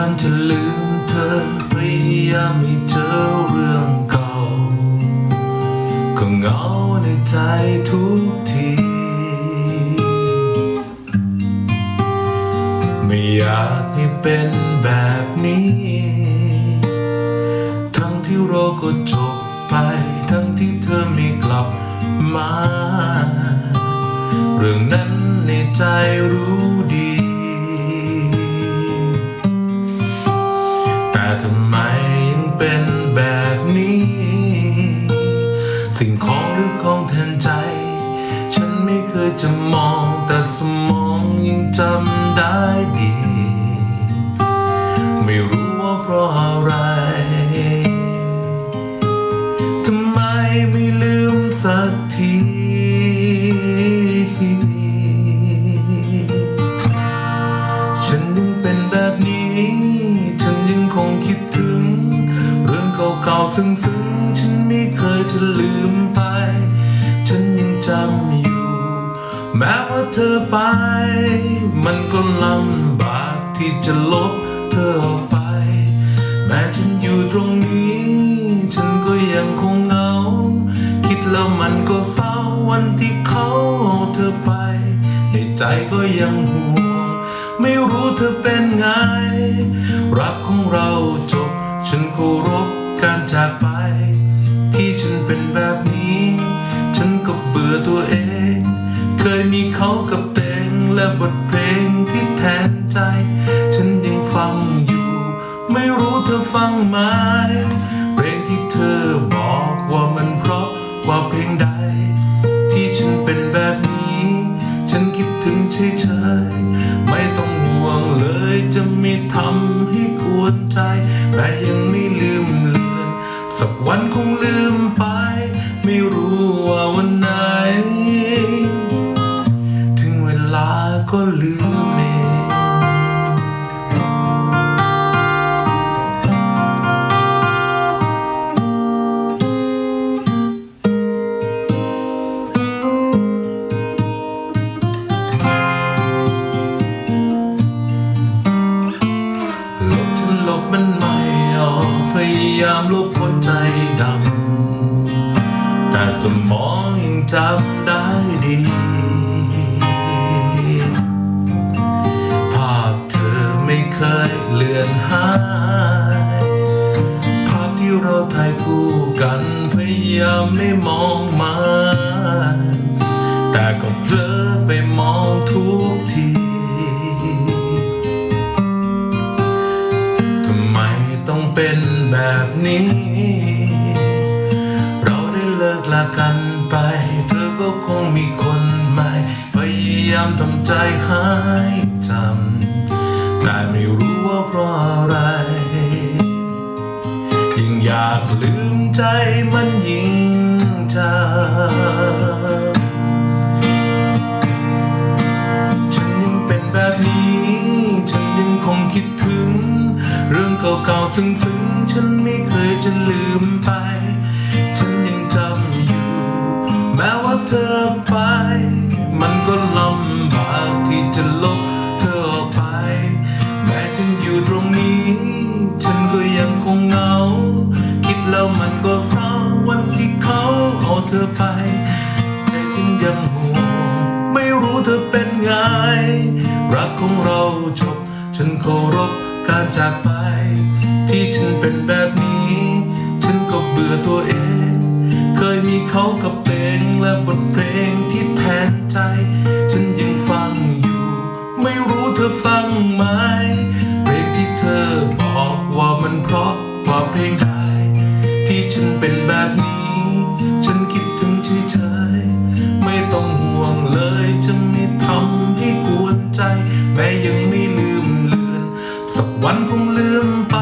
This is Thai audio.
ามจะลืมเธอ พยายามให้เจอเรื่องเก่า ก็เหงาในใจทุกที ไม่อยากให้เป็นแบบนี้ ทั้งที่เราก็จ ยจะมองแต่สมองยังจำได้ดี ไม่รู้ว่าเพราะอะไรทำไมไม่ลืมสักทีฉันยังเป็นแบบนี้ ฉันยังคงคิดถึง เรื่องเก่าๆซึ้งๆ ฉันไม่เคยจะลืมไป แม้ว่าเธอไป มันก็ลำบากที่จะลบเธอออกไป แม้ฉันอยู่ตรงนี้ ฉันก็ยังคงเหงา คิดแล้วมันก็เศร้าวันที่เขาเอาเธอไป ในใจก็ยังห่วง ไม่รู้เธอเป็นไง รักของเราจบ ฉันเคารพการจากไป ที่ฉันเป็นแบบนี้ ฉันก็เบื่อตัวเอง ยมีเขากับเต็งและบทเพลงที่แทนใจ ฉันยังฟังอยู่ ไม่รู้เธอฟังไหมเพลงที่เธอบอกว่ามันเพราะกว่าเพลงใด ที่ฉันเป็นแบบนี้ ฉันคิดถึงเฉยๆไม่ต้องห่วงเลยจะไม่ทำให้กวนใจแต่ยังไม่ลืมเลือนสักวันคง ยายามลบคนใจดำ แต่สมองยังจำได้ดี ภาพเธอไม่เคยเลือนหาย ภาพที่เราถ่ายคู่กันพยายามไม่มองมา แต่ก็เพลอไปมองทุก แบบนี้ เราได้เลิกลากันไป เธอก็คงมีคนใหม่ พยายามทำใจหายจำแต่ไม่รู้ว่าเพราะอะไร ยิ่งอยากลืมใจมันยิ่งจำ เก่าๆซึ้งฉันไม่เคยจะลืมไป ฉันยังจำอยู่ แม้ว่าเธอไป มันก็ลำบากที่จะลบเธอออกไป แม้ฉันอยู่ตรงนี้ ฉันก็ยังคงเหงา คิดแล้วมันก็เศร้าวันที่เขาเอาเธอไป แต่ฉันยังห่วงไม่รู้เธอเป็นไง รักของเราจบ ฉันเคารพการจากไป ที่ฉันเป็นแบบนี้ ฉันก็เบื่อตัวเอง เคยมีเขากับเพลงและบทเพลงที่แทนใจ ฉันยังฟังอยู่ ไม่รู้เธอฟังไหมเพลงที่เธอบอกว่ามันเพราะกว่าเพลงใดที่ฉันเป็นแบบนี้ ฉันคิดถึงเฉยๆไม่ต้องห่วงเลยจะไม่ทำให้กวนใจแม้ยังไม่ลืมเลือน สักวันคงลืมไป